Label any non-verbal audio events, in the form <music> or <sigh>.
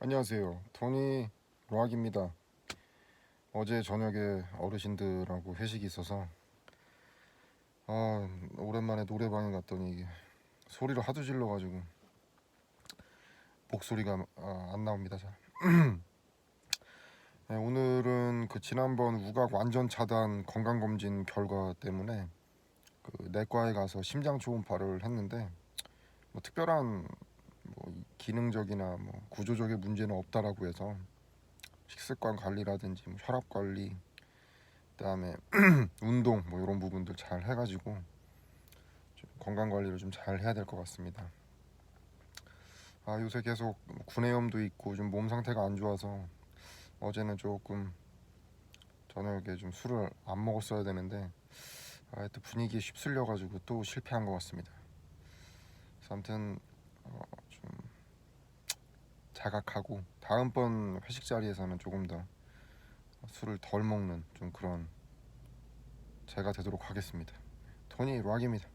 안녕하세요. 토니 락입니다. 어제 저녁에 어르신들하고 회식이 있어서 아 오랜만에 노래방에 갔더니 소리를 하도 질러가지고 목소리가 아, 안 나옵니다 잘. <clears throat> 네, 오늘은 그 지난번 우각 완전 차단 건강 검진 결과 때문에 그 내과에 가서 심장 초음파를 했는데 뭐 특별한 뭐 기능적이나 뭐 구조적인 문제는 없다라고 해서 식습관 관리라든지 뭐 혈압 관리 그다음에 <clears throat> 운동 뭐 이런 부분들 잘 해가지고 좀 건강 관리를 좀 잘 해야 될 것 같습니다. 아 요새 계속 구내염도 있고 좀 몸 상태가 안 좋아서 어제는 조금 저녁에 좀 술을 안 먹었어야 되는데 아, 또 분위기에 휩쓸려 가지고 또 실패한 것 같습니다. 아무튼 자각하고 다음번 회식 자리에서는 조금 더 술을 덜 먹는 좀 그런 제가 되도록 하겠습니다. 토니 락입니다.